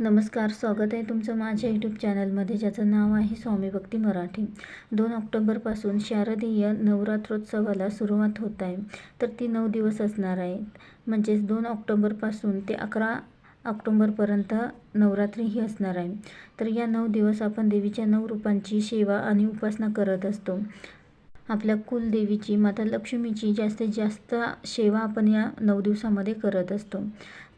नमस्कार स्वागत आहे तुमचं माझ्या यूट्यूब चॅनलमध्ये ज्याचं नाव आहे स्वामी भक्ती मराठी. दोन ऑक्टोबरपासून शारदीय नवरात्रोत्सवाला सुरुवात होत आहे तर ती नऊ दिवस असणार आहे म्हणजेच दोन ऑक्टोबरपासून ते अकरा ऑक्टोंबरपर्यंत नवरात्री ही असणार आहे. तर या नऊ दिवस आपण देवीच्या नऊ रूपांची सेवा आणि उपासना करत असतो. आपल्या कुलदेवीची माता लक्ष्मीची जास्तीत जास्त सेवा आपण या नऊ दिवसामध्ये करत असतो.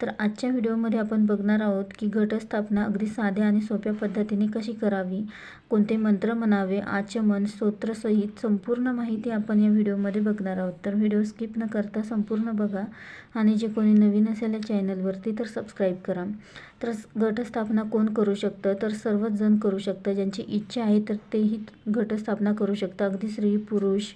तर आजच्या व्हिडिओमध्ये आपण बघणार आहोत की घटस्थापना अगदी साध्या आणि सोप्या पद्धतीने कशी करावी कोणते मंत्र म्हणावे आचमन स्तोत्रसहित संपूर्ण माहिती आपण या व्हिडिओमध्ये बघणार आहोत. तर व्हिडिओ स्किप न करता संपूर्ण बघा आणि जे कोणी नवीन असेल या चॅनलवरती तर सबस्क्राईब करा. तर घटस्थापना कोण करू शकतं? तर सर्वच जण करू शकतं. ज्यांची इच्छा आहे तर तेही घटस्थापना करू शकतं अगदी स्त्री पुरुष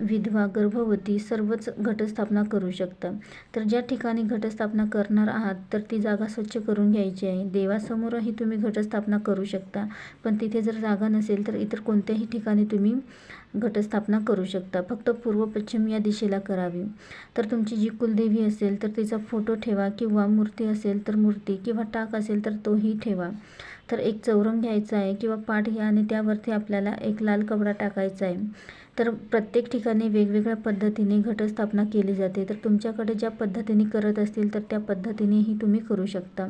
विधवा गर्भवती सर्वच घटस्थापना करू शकता. तर ज्या ठिकाणी घटस्थापना करणार आहात तर ती जागा स्वच्छ करून घ्यायची आहे. देवासमोरही तुम्ही घटस्थापना करू शकता. पण तिथे जर जागा नसेल तर इतर कोणत्याही ठिकाणी तुम्ही घटस्थापना करू शकता. फक्त पूर्व पश्चिम या दिशेला करावी. तर तुमची जी कुलदेवी असेल तर तिचा फोटो ठेवा. किंवा मूर्ती असेल तर मूर्ती. किंवा टाक असेल तर तोही ठेवा. तर एक चौरंग घ्यायचा आहे किंवा पाठ घ्या आणि त्यावरती आपल्याला एक लाल कपडा टाकायचा आहे. तर प्रत्येक ठिकाणी वेगवेगळ्या पद्धतीने घटस्थापना केली जाते. तर तुमच्याकडे ज्या पद्धतीने करत असतील तर त्या पद्धतीनेही तुम्ही करू शकता.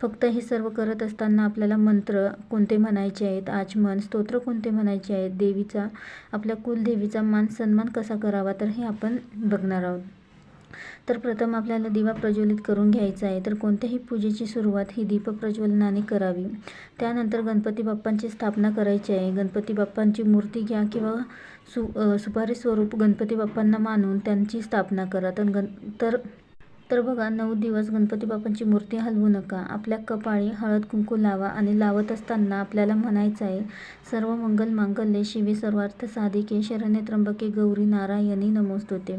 फक्त हे सर्व करत असताना आपल्याला मंत्र कोणते म्हणायचे आहेत आचमन स्तोत्र कोणते म्हणायचे आहेत देवीचा आपल्या कुलदेवीचा मान सन्मान कसा करावा तर हे आपण बघणार आहोत. तर प्रथम आपल्याला दिवा प्रज्वलित करून घ्यायचा आहे. तर कोणत्याही पूजेची सुरुवात ही दीप प्रज्वलनाने करावी. त्यानंतर गणपती बाप्पांची स्थापना करायची आहे. गणपती बाप्पांची मूर्ती घ्या किंवा सु सुपारी स्वरूप गणपती बाप्पांना मानून त्यांची स्थापना करा. तर गण तर तर बघा नऊ दिवस गणपती बाप्पांची मूर्ती हलवू नका. आपल्या कपाळी हळद कुंकू लावा आणि लावत असताना आपल्याला म्हणायचं आहे सर्व मंगल मांगल्ये शिवी सर्वार्थ साधिके शरण्य त्र्यंबके गौरी नारायणी नमोस्तुते.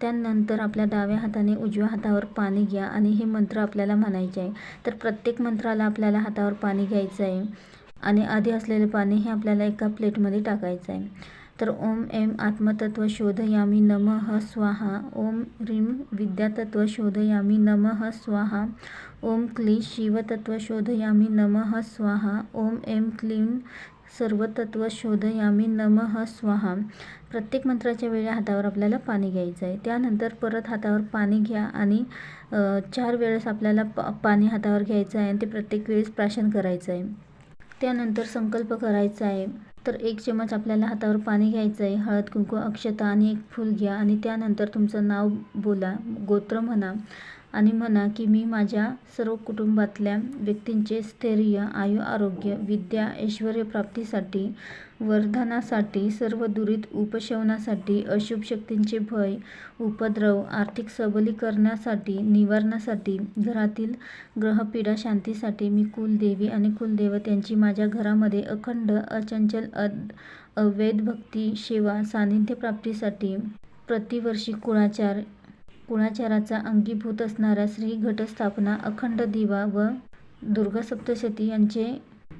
त्यानंतर आपल्या डाव्या हाताने उजव्या हातावर पाणी घ्या आणि हे मंत्र आपल्याला म्हणायचे आहे. तर प्रत्येक मंत्राला आपल्याला हातावर पाणी घ्यायचं आहे आणि आधी असलेले पाणी हे आपल्याला एका प्लेटमध्ये टाकायचं आहे. तर ओम एम आत्मतत्व शोधयामी नमः स्वाहा। ओम ह्रीं विद्यातत्व शोधयामी नमः स्वाहा। ओम क्ली शिवतत्व शोधयामी नमः स्वाहा। ओम एम क्लीं सर्वतत्व शोधयामी नमः स्वाहा। प्रत्येक मंत्राच्या वेळी हातावर आपल्याला पाणी घ्यायचं आहे त्यानंतर परत हातावर पाणी घ्या आणि चार वेळेस आपल्याला प पाणी हातावर घ्यायचं आहे आणि ते प्रत्येक वेळेस प्राशन करायचं आहे त्यानंतर संकल्प करायचा आहे तर एक चमच आपल्याला हातावर पाणी घ्यायचं आहे हळद कुंकू अक्षता आणि एक फूल घ्या. आणि त्यानंतर तुमचं नाव बोला. गोत्र म्हणा. आणि म्हणा की मी माझ्या सर्व कुटुंबातल्या व्यक्तींचे स्थैर्य आयु आरोग्य विद्या ऐश्वर्यप्राप्तीसाठी वर्धनासाठी सर्व दुरीत उपशमनासाठी अशुभ शक्तींचे भय उपद्रव आर्थिक सबलीकरणासाठी निवारणासाठी घरातील ग्रहपीडा शांतीसाठी मी कुलदेवी आणि कुलदेवत यांची माझ्या घरामध्ये अखंड अचंचल अद अवैध भक्ती सेवा सानिध्य प्राप्तीसाठी प्रतिवर्षी कुळाचार कुळाचाराचा अंगीभूत असणारा श्री घटस्थापना अखंड दिवा व दुर्गा सप्तशती यांचे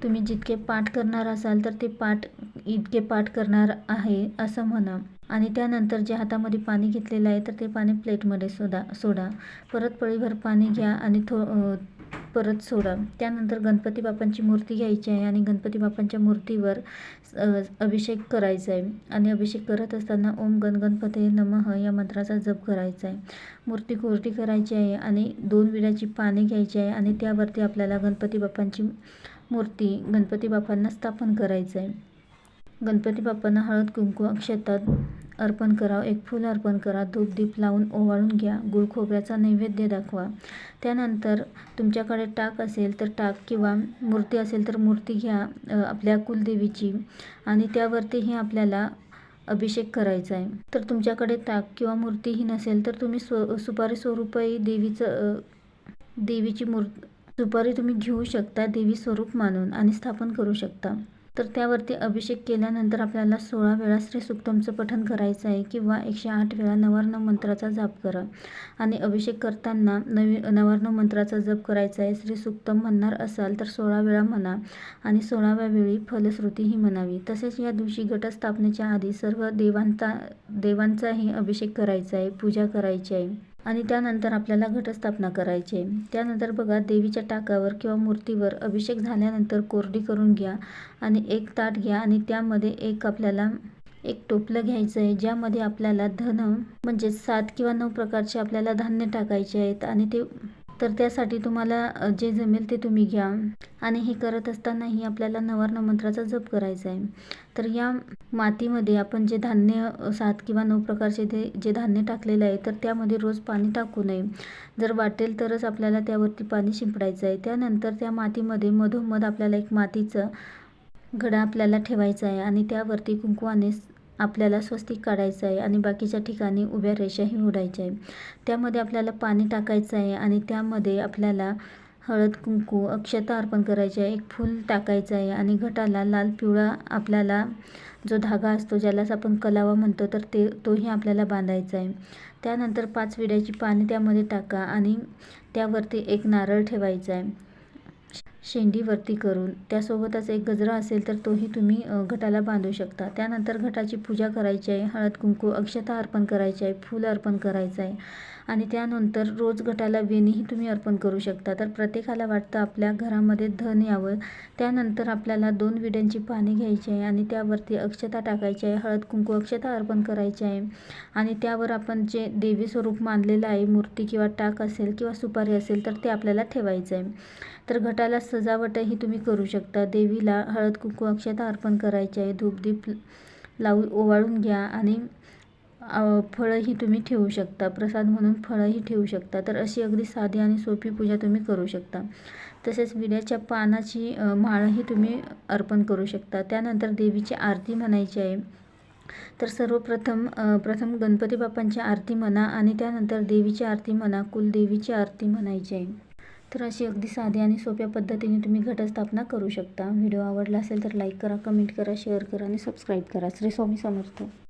तुम्ही जितके पाठ करणार असाल तर ते पाठ इतके पाठ करणार आहे असं म्हणा. आणि त्यानंतर जे हातामध्ये पाणी घेतलेलं आहे तर ते पाणी प्लेटमध्ये सोडा सोडा. परत पळीभर पाणी घ्या आणि थो परत सोडा. त्यानंतर गणपती बाप्पांची मूर्ती घ्यायची आहे आणि गणपती बाप्पांच्या मूर्तीवर अभिषेक करायचा आहे. आणि अभिषेक करत असताना ओम गण गणपते नमः या मंत्राचा जप करायचा आहे. मूर्ती कोरडी करायची आहे आणि दोन विड्याची पाने घ्यायची आहे आणि त्यावरती आपल्याला गणपती बाप्पांची मूर्ती गणपती बाप्पांना स्थापन करायचं आहे. गणपती बाप्पांना हळद कुंकू अक्षतात अर्पण करा एक फूल अर्पण करा धूप दीप लावून ओवाळून घ्या गुळ खोबऱ्याचा नैवेद्य दाखवा. त्यानंतर तुमच्याकडे टाक असेल तर टाक किंवा मूर्ती असेल तर मूर्ती घ्या आपल्या कुलदेवीची आणि त्यावरतीही आपल्याला अभिषेक करायचा आहे. तर तुमच्याकडे ताक किंवा मूर्तीही नसेल तर तुम्ही स्व सुपारी स्वरूपही देवीचं देवीची मूर् सुपारी तुम्ही घेऊ शकता देवी स्वरूप मानून आणि स्थापन करू शकता. तर त्यावरती अभिषेक केल्यानंतर आपल्याला सोळा वेळा श्री सुक्तमचं करायचं आहे किंवा एकशे आठ वेळा नवार्ण मंत्राचा जाप करा. आणि अभिषेक करताना नवी नवार्ण मंत्राचा जप करायचा आहे. श्री सुक्तम म्हणणार असाल तर सोळा वेळा म्हणा आणि सोळाव्या वेळी फलश्रुती ही म्हणावी. तसेच या दिवशी घटस्थापनेच्या आधी सर्व देवांचा देवांचाही अभिषेक करायचा आहे. पूजा करायची आहे. आणि त्यानंतर आपल्याला घटस्थापना करायची. आहे त्यानंतर बघा देवीच्या टाकावर किंवा मूर्तीवर अभिषेक झाल्यानंतर कोरडी करून घ्या आणि एक ताट घ्या आणि त्यामध्ये एक आपल्याला एक टोपलं घ्यायचं आहे ज्यामध्ये आपल्याला धन म्हणजे सात किंवा नऊ प्रकारचे आपल्याला धान्य टाकायचे आहेत आणि ते तर त्यासाठी तुम्हाला जे जमेल ते तुम्ही घ्या. आणि हे करत असतानाही आपल्याला नवर्ण मंत्राचा जप करायचा आहे. तर या मातीमध्ये आपण जे धान्य सात किंवा नऊ प्रकारचे ते जे धान्य टाकलेलं आहे तर त्यामध्ये रोज पाणी टाकू नये. जर वाटेल तरच आपल्याला त्यावरती पाणी शिंपडायचं आहे. त्यानंतर त्या मातीमध्ये मधोमध आपल्याला एक मातीचं घडा आपल्याला ठेवायचा आहे. आणि त्यावरती कुंकवाने आपल्याला स्वस्तिक काढायचं आहे आणि बाकीच्या ठिकाणी उभ्या रेषाही उडायच्या आहे. त्यामध्ये आपल्याला पाणी टाकायचं आहे आणि त्यामध्ये आपल्याला हळद कुंकू अक्षता अर्पण करायची आहे. एक फूल टाकायचं आहे आणि घटाला लाल पिवळा आपल्याला जो धागा असतो ज्यालाच आपण कलावा म्हणतो तर ते तोही आपल्याला बांधायचा आहे. त्यानंतर पाच विड्याची पाणी त्यामध्ये टाका आणि त्यावरती एक नारळ ठेवायचा आहे. शेंडीवरती करून त्यासोबतच एक गजरा असेल तर तोही तुम्ही घटाला बांधू शकता. त्यानंतर घटाची पूजा करायची आहे. हळद कुंकू अक्षता अर्पण करायची आहे. फूल अर्पण करायचं आहे. आणि त्यानंतर रोज गटाला वेणीही तुम्ही अर्पण करू शकता. तर प्रत्येकाला वाटतं आपल्या घरामध्ये धन यावं. त्यानंतर आपल्याला दोन विड्यांची पाने घ्यायची आहे आणि त्यावरती अक्षता टाकायची आहे. हळद कुंकू अक्षता अर्पण करायची आहे. आणि त्यावर आपण जे देवी स्वरूप मानलेलं आहे मूर्ती किंवा टाक असेल किंवा सुपारी असेल तर ते आपल्याला ठेवायचं आहे. तर घटाला सजावटही तुम्ही करू शकता. देवीला हळद कुंकू अक्षता अर्पण करायचे आहे. धूपदीप लावून ओवाळून घ्या आणि फळंही तुम्ही ठेवू शकता. प्रसाद म्हणून फळंही ठेवू शकता. तर अशी अगदी साधी आणि सोपी पूजा तुम्ही करू शकता. तसेच विड्याच्या पानाची माळही तुम्ही अर्पण करू शकता. त्यानंतर देवीची आरती म्हणायची आहे. तर सर्वप्रथम प्रथम गणपती बाप्पांची आरती म्हणा आणि त्यानंतर देवीची आरती म्हणा कुलदेवीची आरती म्हणायची आहे. तर अशी अगदी साधी आणि सोप्या पद्धतीने तुम्ही घटस्थापना करू शकता. व्हिडिओ आवडला असेल तर लाईक करा कमेंट करा शेअर करा आणि सबस्क्राईब करा. श्री स्वामी समर्थ.